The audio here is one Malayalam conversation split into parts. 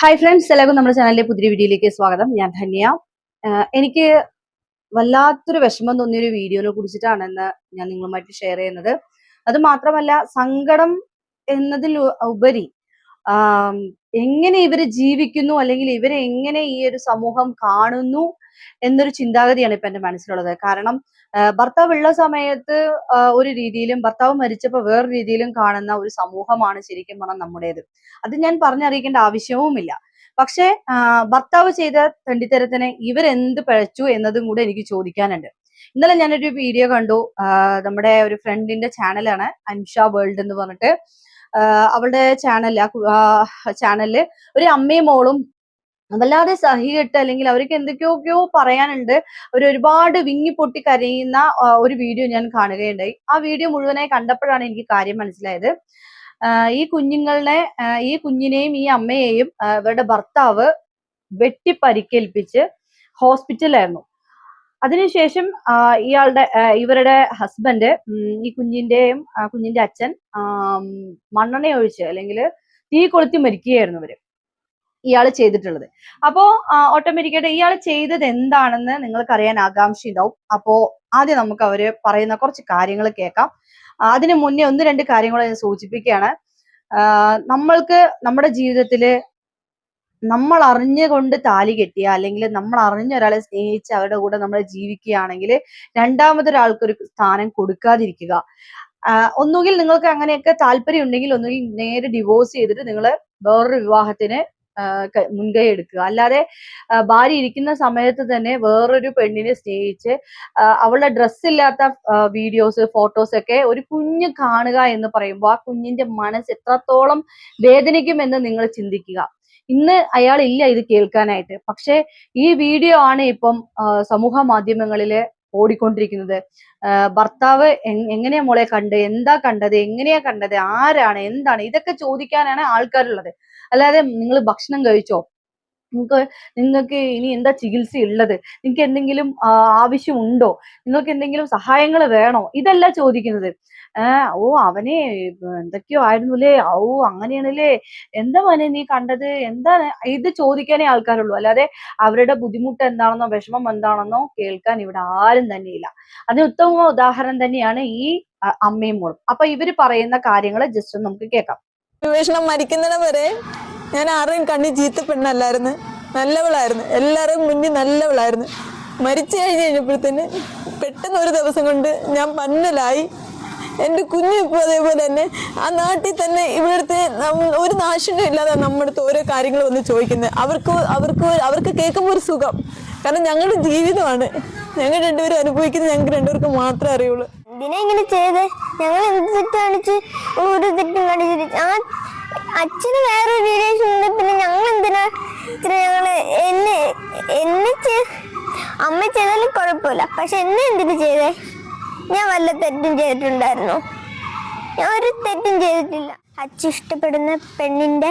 ഹായ് ഫ്രണ്ട്സ് എല്ലാവർക്കും നമ്മുടെ ചാനലിലെ പുതിയ വീഡിയോയിലേക്ക് സ്വാഗതം. ഞാൻ ധന്യ. എനിക്ക് വല്ലാത്തൊരു വിഷമം തോന്നിയൊരു വീഡിയോനെ കുറിച്ചിട്ടാണ് ഞാൻ നിങ്ങളുമായിട്ട് ഷെയർ ചെയ്യുന്നത്. അത് മാത്രമല്ല സങ്കടം എന്നതിൽ ഉപരി എങ്ങനെ ഇവർ ജീവിക്കുന്നു അല്ലെങ്കിൽ ഇവരെ എങ്ങനെ ഈ ഒരു സമൂഹം കാണുന്നു എന്നൊരു ചിന്താഗതിയാണ് ഇപ്പൊ എന്റെ മനസ്സിലുള്ളത്. കാരണം ഭർത്താവ് ഉള്ള സമയത്ത് ഒരു രീതിയിലും ഭർത്താവ് മരിച്ചപ്പോൾ വേറെ രീതിയിലും കാണുന്ന ഒരു സമൂഹമാണ് ശരിക്കും പറഞ്ഞാൽ നമ്മുടേത്. അത് ഞാൻ പറഞ്ഞറിയിക്കേണ്ട ആവശ്യവുമില്ല. പക്ഷേ ഭർത്താവ് ചെയ്ത തെണ്ടിത്തരത്തിന് ഇവരെന്ത് പഴച്ചു എന്നതും കൂടെ എനിക്ക് ചോദിക്കാനുണ്ട്. ഇന്നലെ ഞാനൊരു വീഡിയോ കണ്ടു. നമ്മുടെ ഒരു ഫ്രണ്ടിന്റെ ചാനലാണ് അൻഷ വേൾഡ് എന്ന് പറഞ്ഞിട്ട്. അവളുടെ ചാനൽ ചാനലിൽ ഒരു അമ്മയും മോളും വല്ലാതെ സഹിയിട്ട് അല്ലെങ്കിൽ അവർക്ക് എന്തൊക്കെയൊക്കെയോ പറയാനുണ്ട്. ഒരു ഒരുപാട് വിങ്ങി പൊട്ടി കരയുന്ന ഒരു വീഡിയോ ഞാൻ കാണുകയുണ്ടായി. ആ വീഡിയോ മുഴുവനായി കണ്ടപ്പോഴാണ് എനിക്ക് കാര്യം മനസ്സിലായത്. ഈ കുഞ്ഞുങ്ങളെ ഈ കുഞ്ഞിനെയും ഈ അമ്മയെയും ഇവരുടെ ഭർത്താവ് വെട്ടിപ്പരിക്കേൽപ്പിച്ച് ഹോസ്പിറ്റലായിരുന്നു അതിനുശേഷം ഇയാളുടെ ഇവരുടെ ഹസ്ബൻഡ് ഈ കുഞ്ഞിന്റെയും കുഞ്ഞിന്റെ അച്ഛൻ മണ്ണെണ്ണ ഒഴിച്ച് അല്ലെങ്കിൽ തീ കൊളുത്തി മരിക്കുകയായിരുന്നു ഇവർ. ഇയാൾ ചെയ്തിട്ടുള്ളത്. അപ്പോ ഓട്ടോമാറ്റിക്കായിട്ട് ഇയാൾ ചെയ്തത് എന്താണെന്ന് നിങ്ങൾക്ക് അറിയാൻ ആകാംക്ഷ ഉണ്ടാവും അപ്പോ ആദ്യം നമുക്ക് അവർ പറയുന്ന കുറച്ച് കാര്യങ്ങൾ കേൾക്കാം. അതിനു മുന്നേ ഒന്ന് രണ്ട് കാര്യങ്ങൾ ഞാൻ സൂചിപ്പിക്കുകയാണ്. നമ്മൾക്ക് നമ്മുടെ ജീവിതത്തിൽ നമ്മൾ അറിഞ്ഞുകൊണ്ട് താലി കെട്ടിയ അല്ലെങ്കിൽ നമ്മൾ അറിഞ്ഞ ഒരാളെ സ്നേഹിച്ച് അവരുടെ കൂടെ നമ്മൾ ജീവിക്കുകയാണെങ്കിൽ രണ്ടാമതൊരാൾക്ക് ഒരു സ്ഥാനം കൊടുക്കാതിരിക്കുക. ഒന്നുകിൽ നിങ്ങൾക്ക് അങ്ങനെയൊക്കെ താല്പര്യം ഉണ്ടെങ്കിൽ ഒന്നുകിൽ നേരെ ഡിവോഴ്സ് ചെയ്തിട്ട് നിങ്ങൾ വേറൊരു വിവാഹത്തിന് മുൻകൈ എടുക്കുക. അല്ലാതെ ഭാര്യ ഇരിക്കുന്ന സമയത്ത് തന്നെ വേറൊരു പെണ്ണിനെ സ്നേഹിച്ച് അവളുടെ ഡ്രസ് ഇല്ലാത്ത വീഡിയോസ് ഫോട്ടോസ് ഒക്കെ ഒരു കുഞ്ഞ് കാണുക എന്ന് പറയുമ്പോൾ ആ കുഞ്ഞിന്റെ മനസ്സ് എത്രത്തോളം വേദനിക്കുമെന്ന് നിങ്ങൾ ചിന്തിക്കുക. ഇന്ന് അയാൾ ഇല്ല ഇത് കേൾക്കാനായിട്ട്. പക്ഷെ ഈ വീഡിയോ ആണ് ഇപ്പം സമൂഹ മാധ്യമങ്ങളിൽ ഓടിക്കൊണ്ടിരിക്കുന്നത്. ഭർത്താവ് എങ്- എങ്ങനെയാ മോളെ കണ്ട് എന്താ കണ്ടത്? എങ്ങനെയാ കണ്ടത്? ആരാണ്? എന്താണ്? ഇതൊക്കെ ചോദിക്കാനാണ് ആൾക്കാരുള്ളത്. അല്ലാതെ നിങ്ങൾ ഭക്ഷണം കഴിച്ചോ? നിങ്ങൾക്ക് നിങ്ങൾക്ക് ഇനി എന്താ ചികിത്സ ഉള്ളത് നിങ്ങൾക്ക് എന്തെങ്കിലും ആവശ്യമുണ്ടോ? നിങ്ങൾക്ക് എന്തെങ്കിലും സഹായങ്ങൾ വേണോ? ഇതല്ല ചോദിക്കുന്നത്. ഓ അവനെ എന്തൊക്കെയോ ആയിരുന്നുല്ലേ ഓ അങ്ങനെയാണല്ലേ? എന്താ മോനെ നീ കണ്ടത്? എന്താണ്? ഇത് ചോദിക്കാനേ ആൾക്കാരുള്ളൂ. അല്ലാതെ അവരുടെ ബുദ്ധിമുട്ട് എന്താണെന്നോ വിഷമം എന്താണെന്നോ കേൾക്കാൻ ഇവിടെ ആരും തന്നെയില്ല. അതിന് ഉത്തമ ഉദാഹരണം തന്നെയാണ് ഈ അമ്മയും മോളും. അപ്പൊ ഇവർ പറയുന്ന കാര്യങ്ങൾ ജസ്റ്റ് നമുക്ക് കേൾക്കാം. വിവേഷണം മരിക്കുന്നിടം വരെ ഞാൻ ആരെയും കണ്ണി ചീത്ത പെണ്ണല്ലായിരുന്നു. നല്ലവളായിരുന്നു. എല്ലാവരും മുന്നിൽ നല്ലവളായിരുന്നു. മരിച്ചു കഴിഞ്ഞ് കഴിഞ്ഞപ്പോഴത്തേന് പെട്ടെന്ന് ഒരു ദിവസം കൊണ്ട് ഞാൻ പന്നലായി എന്റെ കുഞ്ഞു ഇപ്പോൾ അതേപോലെ തന്നെ ആ നാട്ടിൽ തന്നെ ഇവിടുത്തെ ഒരു നാശനും ഇല്ലാതെ നമ്മുടെ അടുത്ത് ഓരോ കാര്യങ്ങൾ വന്ന് ചോദിക്കുന്നത് അവർക്ക് അവർക്ക് അവർക്ക് കേൾക്കുമ്പോൾ ഒരു സുഖം. കാരണം ഞങ്ങളുടെ ജീവിതമാണ്. ഞങ്ങൾ രണ്ടുപേരും അനുഭവിക്കുന്നത് ഞങ്ങൾക്ക് രണ്ടുപേർക്ക് മാത്രമേ അറിയുള്ളൂ. എന്തിനാ ഇങ്ങനെ ചെയ്ത്? ഞങ്ങൾ എന്ത് തെറ്റ് കാണിച്ച് ഒരു തെറ്റും കാണിച്ചിട്ട് ആ അച്ഛന് വേറൊരു റിലേഷൻ ഉണ്ട്. പിന്നെ ഞങ്ങൾ എന്തിനാ ഞങ്ങൾ എന്നെ എന്നെ അമ്മ ചെയ്താലും കുഴപ്പമില്ല. പക്ഷെ എന്നെ എന്തിനു ചെയ്തേ? ഞാൻ വല്ല തെറ്റും ചെയ്തിട്ടുണ്ടായിരുന്നു. ഞാൻ ഒരു തെറ്റും ചെയ്തിട്ടില്ല. അച്ഛൻ ഇഷ്ടപ്പെടുന്ന പെണ്ണിന്റെ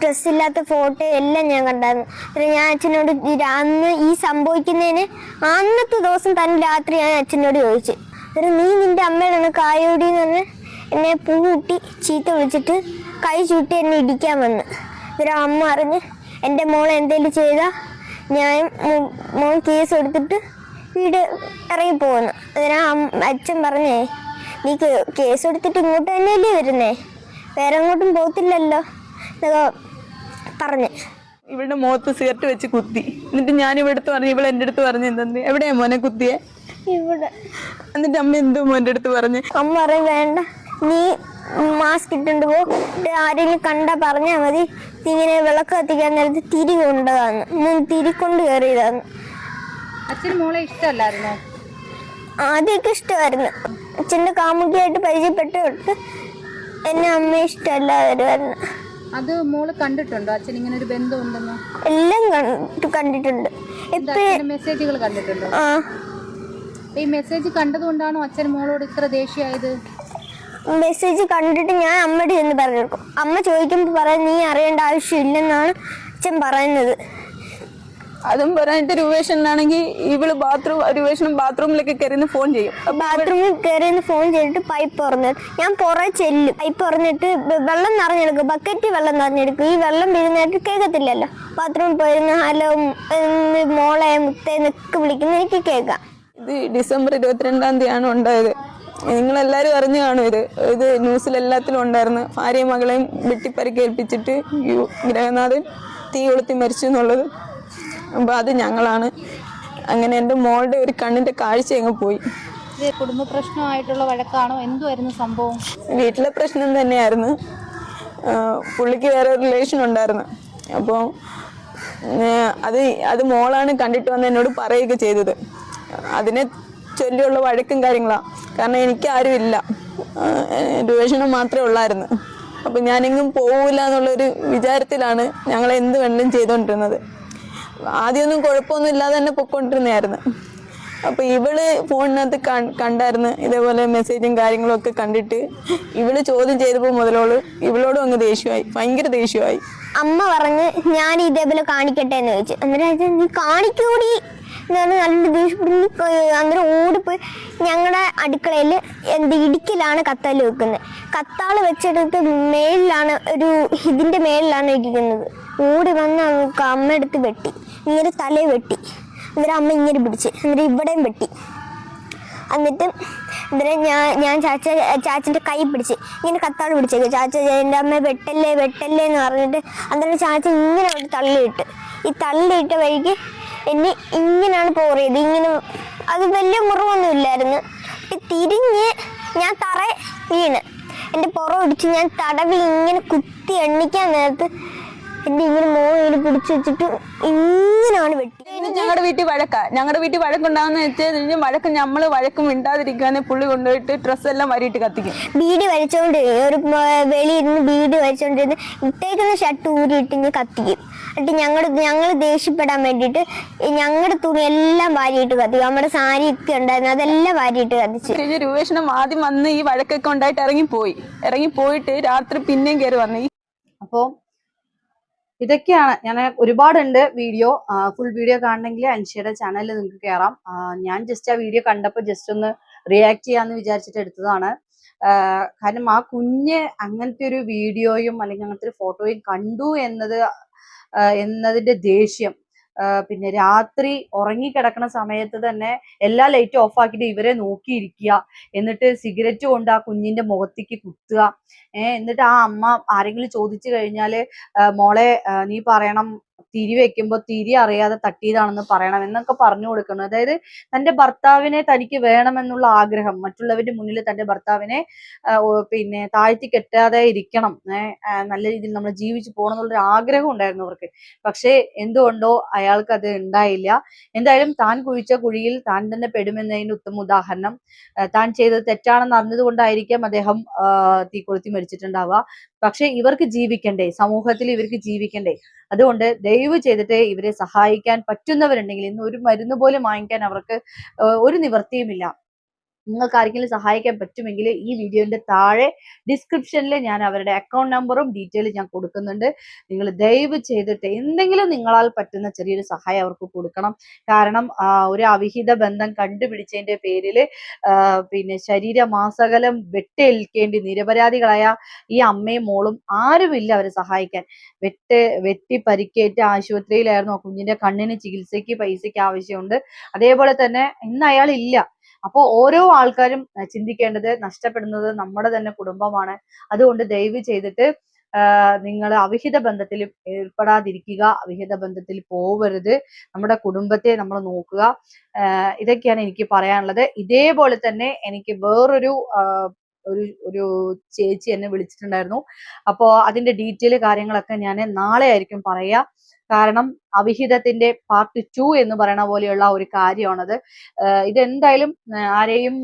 ഡ്രസ് ഇല്ലാത്ത ഫോട്ടോ എല്ലാം ഞാൻ കണ്ടായിരുന്നു. ഞാൻ അച്ഛനോട് അന്ന് ഈ സംഭവിക്കുന്നതിന് അന്നത്തെ ദിവസം തന്നെ രാത്രി ഞാൻ അച്ഛനോട് ചോദിച്ചു. എന്നിട്ട് നീ നിന്റെ അമ്മയാണ് കായോടി എന്ന് പറഞ്ഞ് എന്നെ പൂട്ടി ചീത്ത വിളിച്ചിട്ട് കൈ ചൂട്ടി എന്നെ ഇടിക്കാൻ വന്ന്. എന്നിട്ട് അമ്മ അറിഞ്ഞ് എന്റെ മോൾ എന്തെങ്കിലും ചെയ്താൽ ഞാൻ മോൾ കേസ് എടുത്തിട്ട് വീട് ഇറങ്ങി പോകുന്നു അതിനാ അച്ഛൻ പറഞ്ഞേ നീ കേസ് എടുത്തിട്ട് ഇങ്ങോട്ട് തന്നെയല്ലേ വരുന്നേ? വേറെ അങ്ങോട്ടും പോകത്തില്ലല്ലോ? എന്നൊക്കെ പറഞ്ഞ്. ഇവളുടെ മുഖത്ത് സിഗരറ്റ് വെച്ച് കുത്തി. എന്നിട്ട് ഞാൻ ഇവിടുത്തെ പറഞ്ഞു ഇവൾ എന്റെ അടുത്ത് പറഞ്ഞു എന്തെന്ന്? എവിടെയാ മോനെ കുത്തിയെ? ഇവിടെ. എന്നിട്ട് അമ്മ എന്തോ മോന്റെ അടുത്ത് പറഞ്ഞു. അമ്മ പറയും വേണ്ട നീ മാസ്ക് ഇട്ടുണ്ട് പോ. ആരെങ്കിലും കണ്ടാൽ പറഞ്ഞാൽ മതി. ഇങ്ങനെ വിളക്ക് കത്തിക്കാൻ നേരത്തെ തിരി കൊണ്ടതാന്ന്. ഞാൻ തിരി കൊണ്ട് കയറിയതാന്ന്. അച്ഛന് മോളെ ഇഷ്ടമല്ലായിരുന്നോ? ആദ്യമൊക്കെ ഇഷ്ടമായിരുന്നു. അച്ഛന്റെ കാമുകിയായിട്ട് പരിചയപ്പെട്ട് തൊട്ട് എന്നെ അമ്മ ഇഷ്ടമല്ലാതെ അത് മോൾ കണ്ടിട്ടുണ്ടോ? അച്ഛൻ ഇങ്ങനെ ഒരു ബന്ധം ഉണ്ടെന്നോ? എല്ലാം കണ്ടു കണ്ടിട്ടുണ്ട്. മെസ്സേജുകൾ കണ്ടിട്ടുണ്ടോ? ഈ മെസ്സേജ് കണ്ടതുകൊണ്ടാണോ അച്ഛൻ മോളോട് ഇത്ര ദേഷ്യമായത്? മെസ്സേജ് കണ്ടിട്ട് ഞാൻ അമ്മയുടെ ചെന്ന് പറഞ്ഞു കൊടുക്കും അമ്മ ചോദിക്കുമ്പോൾ പറയാൻ നീ അറിയേണ്ട ആവശ്യമില്ലെന്നാണ് അച്ഛൻ പറയുന്നത്. അതും പറയാനായിട്ട് രൂപേഷനാണെങ്കിൽ ഇവൾ ബാത്റൂം രൂപേഷനും ബാത്റൂമിലേക്ക് കയറിന്ന് ഫോൺ ചെയ്യും. ബാത്റൂമിൽ കയറി ഫോൺ ചെയ്തിട്ട് പൈപ്പ് തുറന്ന് ഞാൻ പുറകെ ചെല്ലും. പൈപ്പ് തുറന്നിട്ട് വെള്ളം നിറഞ്ഞെടുക്കും. ബക്കറ്റ് വെള്ളം നിറഞ്ഞെടുക്കും. ഈ വെള്ളം വീഴുന്നതായിട്ട് കേൾക്കത്തില്ലല്ലോ. ബാത്റൂമിൽ പോയിരുന്ന ഹലോ മോളെ മുത്തേന്നൊക്കെ വിളിക്കുന്ന. എനിക്ക് കേൾക്കാം. ഇത് ഡിസംബർ ഇരുപത്തിരണ്ടാം തീയതിയാണ് ഉണ്ടായത്. നിങ്ങളെല്ലാവരും അറിഞ്ഞു കാണും ഇത്. ഇത് ന്യൂസിൽ എല്ലാത്തിലും ഉണ്ടായിരുന്നു. ഭാര്യയും മകളെയും വെട്ടിപ്പരിക്കേൽപ്പിച്ചിട്ട് ഗ്രഹനാഥൻ തീ കൊളുത്തി മരിച്ചു എന്നുള്ളത്. അപ്പോൾ അത് ഞങ്ങളാണ്. അങ്ങനെ എന്റെ മോളുടെ ഒരു കണ്ണിന്റെ കാഴ്ച അങ്ങ് പോയി. കുടുംബ പ്രശ്നമായിട്ടുള്ള വഴക്കാണോ? എന്തുവായിരുന്നു സംഭവം? വീട്ടിലെ പ്രശ്നം തന്നെയായിരുന്നു. പുള്ളിക്ക് വേറെ റിലേഷൻ ഉണ്ടായിരുന്നു. അപ്പോൾ അത് അത് മോളാണ് കണ്ടിട്ട് വന്ന് എന്നോട് പറയുകയൊക്കെ ചെയ്തത്. അതിനെ ചൊല്ലിയുള്ള വഴക്കും കാര്യങ്ങളാണ് കാരണം എനിക്ക് ആരും ഇല്ല. രൂഷണം മാത്രമേ ഉള്ളായിരുന്നു. അപ്പം ഞാനെങ്ങും പോവില്ല എന്നുള്ളൊരു വിചാരത്തിലാണ് ഞങ്ങൾ എന്ത് വേണമെങ്കിലും ചെയ്തുകൊണ്ടിരുന്നത് ആദ്യമൊന്നും കുഴപ്പമൊന്നും ഇല്ലാതെ തന്നെ പൊയ്ക്കൊണ്ടിരുന്നതായിരുന്നു. അപ്പൊ ഇവൾ ഫോണിനകത്ത് കണ്ടായിരുന്നു. ഇതേപോലെ മെസ്സേജും കാര്യങ്ങളും ഒക്കെ കണ്ടിട്ട് ഇവൾ ചോദ്യം ചെയ്തപ്പോൾ മുതലോൾ ഇവളോടും അങ്ങ് ദേഷ്യമായി. ഭയങ്കര ദേഷ്യമായി. അമ്മ പറഞ്ഞ് ഞാൻ ഇതേപോലെ കാണിക്കട്ടെ എന്ന് ചോദിച്ചു. എന്നിട്ട് നീ കാണിക്കൂടി? എന്ന് നല്ല ദേഷ്യപ്പെടുന്നു. അങ്ങനെ ഓടിപ്പോയി. ഞങ്ങളുടെ അടുക്കളയിൽ എന്ത് ഇടുക്കിലാണ് കത്താൽ വെക്കുന്നത് കത്താൾ വെച്ചെടുത്ത് മേളിലാണ് ഒരു ഇതിന്റെ മേളിലാണ് ഇരിക്കുന്നത്. ഓടി വന്ന് അമ്മ എടുത്ത് വെട്ടി. ഇങ്ങനെ തലയെ വെട്ടി. അന്നേരം അമ്മ ഇങ്ങനെ പിടിച്ച്. അന്നേരം ഇവിടെയും വെട്ടി. എന്നിട്ട് ഇന്നലെ ഞാൻ ഞാൻ ചാച്ച ചാച്ചന്റെ കൈ പിടിച്ച് ഇങ്ങനെ കത്താട് പിടിച്ചേക്ക്. ചാച്ച എന്റെ അമ്മ വെട്ടല്ലേ വെട്ടല്ലേ എന്ന് പറഞ്ഞിട്ട് അന്നേരം ചാച്ച ഇങ്ങനെ ഒരു തള്ളിയിട്ട്. ഈ തള്ളിയിട്ട വഴിക്ക് എന്നെ ഇങ്ങനെയാണ് പോറിയത് ഇങ്ങനെ അത് വലിയ മുറിവൊന്നും ഇല്ലായിരുന്നു തിരിഞ്ഞ് ഞാൻ തറ വീണ്. എന്റെ പുറം ഇടിച്ച് ഞാൻ തടവി ഇങ്ങനെ കുത്തി എണ്ണിക്കാൻ നേരത്ത് എന്റെ ഇങ്ങനെ മോയിൽ പിടിച്ച് വെച്ചിട്ട് ഇങ്ങനെയാണ് വെട്ടി. ഞങ്ങളുടെ വീട്ടിൽ വഴക്ക. ഞങ്ങളുടെ വീട്ടിൽ വഴക്കുണ്ടാവുന്ന വെച്ചാൽ കഴിഞ്ഞാൽ വഴക്ക് നമ്മൾ വഴക്കും മിണ്ടാതിരിക്കാന്ന് പുള്ളി കൊണ്ടുപോയിട്ട് ഡ്രസ്സ് എല്ലാം വരിയിട്ട് കത്തിക്കും. ബീഡി വലിച്ചോണ്ടിരുന്നു ഒരു വെളിയിരുന്ന് ബീഡി വലിച്ചോണ്ടിരുന്ന് ഇട്ടേക്കുന്ന ഷർട്ട് ഊരിയിട്ട് ഇങ്ങനെ കത്തിക്കും. എന്നിട്ട് ഞങ്ങൾ ഞങ്ങൾ ദേഷ്യപ്പെടാൻ വേണ്ടിയിട്ട് ഞങ്ങളുടെ തുണി എല്ലാം വാരിയിട്ട് കത്തിക്കും. നമ്മുടെ സാരി ഒക്കെ ഉണ്ടായിരുന്നു അതെല്ലാം വാരിയിട്ട് കത്തിച്ചു. കഴിഞ്ഞ രൂപേഷണം ആദ്യം വന്ന് ഈ വഴക്കൊക്കെ ഉണ്ടായിട്ട് ഇറങ്ങിപ്പോയി. ഇറങ്ങിപ്പോയിട്ട് രാത്രി പിന്നെയും കയറി വന്നു. അപ്പോ അപ്പോൾ ഇതൊക്കെയാണ്. ഞാൻ ഒരുപാടുണ്ട് വീഡിയോ ഫുൾ വീഡിയോ കാണണമെങ്കിൽ അൻഷിയുടെ ചാനലിൽ നിങ്ങൾക്ക് കയറാം ഞാൻ ജസ്റ്റ് ആ വീഡിയോ കണ്ടപ്പോൾ ജസ്റ്റ് ഒന്ന് റിയാക്ട് ചെയ്യാന്ന് വിചാരിച്ചിട്ട് എടുത്തതാണ്. കാരണം ആ കുഞ്ഞ് അങ്ങനത്തെ ഒരു വീഡിയോയും അല്ലെങ്കിൽ അങ്ങനത്തെ ഒരു ഫോട്ടോയും കണ്ടു എന്നത് ആ, എന്നതിന്റെ ദേഷ്യം. പിന്നെ രാത്രി ഉറങ്ങിക്കിടക്കുന്ന സമയത്ത് തന്നെ എല്ലാ ലൈറ്റും ഓഫ് ആക്കിയിട്ട് ഇവരെ നോക്കിയിരിക്കുക. എന്നിട്ട് സിഗരറ്റ് കൊണ്ട് ആ കുഞ്ഞിന്റെ മുഖത്തേക്ക് കുത്തുക. എന്നിട്ട് ആ അമ്മ ആരെങ്കിലും ചോദിച്ചു കഴിഞ്ഞാൽ മോളെ നീ പറയണം തിരി വെക്കുമ്പോ തിരി അറിയാതെ തട്ടിയതാണെന്ന് പറയണം എന്നൊക്കെ പറഞ്ഞു കൊടുക്കണം അതായത് തന്റെ ഭർത്താവിനെ തനിക്ക് വേണമെന്നുള്ള ആഗ്രഹം മറ്റുള്ളവരുടെ മുന്നിൽ തന്റെ ഭർത്താവിനെ പിന്നെ താഴ്ത്തി കെട്ടാതെ ഇരിക്കണം. നല്ല രീതിയിൽ നമ്മൾ ജീവിച്ചു പോകണം എന്നുള്ളൊരു ആഗ്രഹം ഉണ്ടായിരുന്നു അവർക്ക്. പക്ഷേ എന്തുകൊണ്ടോ അയാൾക്ക് അത് ഉണ്ടായില്ല. എന്തായാലും താൻ കുഴിച്ച കുഴിയിൽ താൻ തന്നെ പെടുമെന്നതിന്റെ ഉത്തമ ഉദാഹരണം. താൻ ചെയ്തത് തെറ്റാണെന്ന് അറിഞ്ഞത് കൊണ്ടായിരിക്കാം അദ്ദേഹം തീ കൊളുത്തി മരിച്ചിട്ടുണ്ടാവുക. പക്ഷെ ഇവർക്ക് ജീവിക്കണ്ടേ? സമൂഹത്തിൽ ഇവർക്ക് ജീവിക്കണ്ടേ? അതുകൊണ്ട് ദയവ് ചെയ്തിട്ട് ഇവരെ സഹായിക്കാൻ പറ്റുന്നവരുണ്ടെങ്കിൽ ഇന്ന് ഒരു മരുന്ന് പോലും വാങ്ങിക്കാൻ അവർക്ക് ഒരു നിവൃത്തിയുമില്ല. നിങ്ങൾക്ക് ആർക്കെങ്കിലും സഹായിക്കാൻ പറ്റുമെങ്കിൽ ഈ വീഡിയോന്റെ താഴെ ഡിസ്ക്രിപ്ഷനിൽ ഞാൻ അവരുടെ അക്കൗണ്ട് നമ്പറും ഡീറ്റെയിൽ ഞാൻ കൊടുക്കുന്നുണ്ട്. നിങ്ങൾ ദയവ് ചെയ്തിട്ട് എന്തെങ്കിലും നിങ്ങളാൽ പറ്റുന്ന ചെറിയൊരു സഹായം അവർക്ക് കൊടുക്കണം. കാരണം ഒരു അവിഹിത ബന്ധം കണ്ടുപിടിച്ചതിന്റെ പേരിൽ പിന്നെ ശരീരമാസകലം വെട്ടേൽക്കേണ്ടി നിരപരാധികളായ ഈ അമ്മയും മോളും ആരുമില്ല അവരെ സഹായിക്കാൻ. വെട്ട് വെട്ടി പരിക്കേറ്റ ആശുപത്രിയിലായിരുന്നു കുഞ്ഞിന്റെ കണ്ണിന് ചികിത്സയ്ക്ക് പൈസയ്ക്ക് ആവശ്യമുണ്ട്. അതേപോലെ തന്നെ ഇന്ന് അയാൾ ഇല്ല അപ്പോൾ ഓരോ ആൾക്കാരും ചിന്തിക്കേണ്ടത് നഷ്ടപ്പെടുന്നത് നമ്മുടെ തന്നെ കുടുംബമാണ്. അതുകൊണ്ട് ദയവ് ചെയ്തിട്ട് നിങ്ങൾ അവിഹിത ബന്ധത്തിൽ ഏർപ്പെടാതിരിക്കുക അവിഹിത ബന്ധത്തിൽ പോവരുത്. നമ്മുടെ കുടുംബത്തെ നമ്മൾ നോക്കുക. ഇതൊക്കെയാണ് എനിക്ക് പറയാനുള്ളത്. ഇതേപോലെ തന്നെ എനിക്ക് വേറൊരു ഒരു ഒരു ചേച്ചി എന്നെ വിളിച്ചിട്ടുണ്ടായിരുന്നു. അപ്പോ അതിന്റെ ഡീറ്റെയിൽ കാര്യങ്ങളൊക്കെ ഞാൻ നാളെ ആയിരിക്കും പറയാ. കാരണം അവിഹിതത്തിന്റെ പാർട്ട് ടു എന്ന് പറയുന്ന പോലെയുള്ള ഒരു കാര്യമാണത്. ഇതെന്തായാലും ആരെയും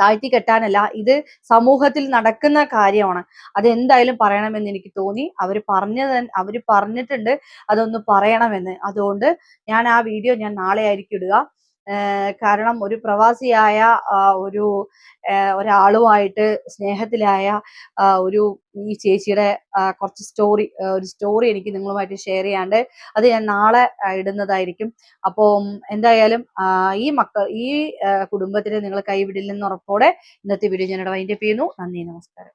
താഴ്ത്തി കെട്ടാനല്ല ഇത് സമൂഹത്തിൽ നടക്കുന്ന കാര്യമാണ്. അത് എന്തായാലും പറയണമെന്ന് എനിക്ക് തോന്നി. അവർ പറഞ്ഞത് അവർ പറഞ്ഞിട്ടുണ്ട്. അതൊന്ന് പറയണമെന്ന്. അതുകൊണ്ട് ഞാൻ ആ വീഡിയോ ഞാൻ നാളെ ആയിരിക്കും ഇടുക. കാരണം ഒരു പ്രവാസിയായ ഒരു ഒരാളുമായിട്ട് സ്നേഹത്തിലായ ഒരു ഈ ചേച്ചിയുടെ കുറച്ച് സ്റ്റോറി ഒരു സ്റ്റോറി എനിക്ക് നിങ്ങളുമായിട്ട് ഷെയർ ചെയ്യാണ്ട് അത് ഞാൻ നാളെ ഇടുന്നതായിരിക്കും. അപ്പോൾ എന്തായാലും ഈ മക്കൾ ഈ കുടുംബത്തിന് നിങ്ങൾ കൈവിടില്ലെന്ന് ഉറപ്പോടെ ഇന്നത്തെ വീഡിയോ ഞാനിവിടെ വൈൻഡപ്പ് ചെയ്യുന്നു. നന്ദി നമസ്കാരം.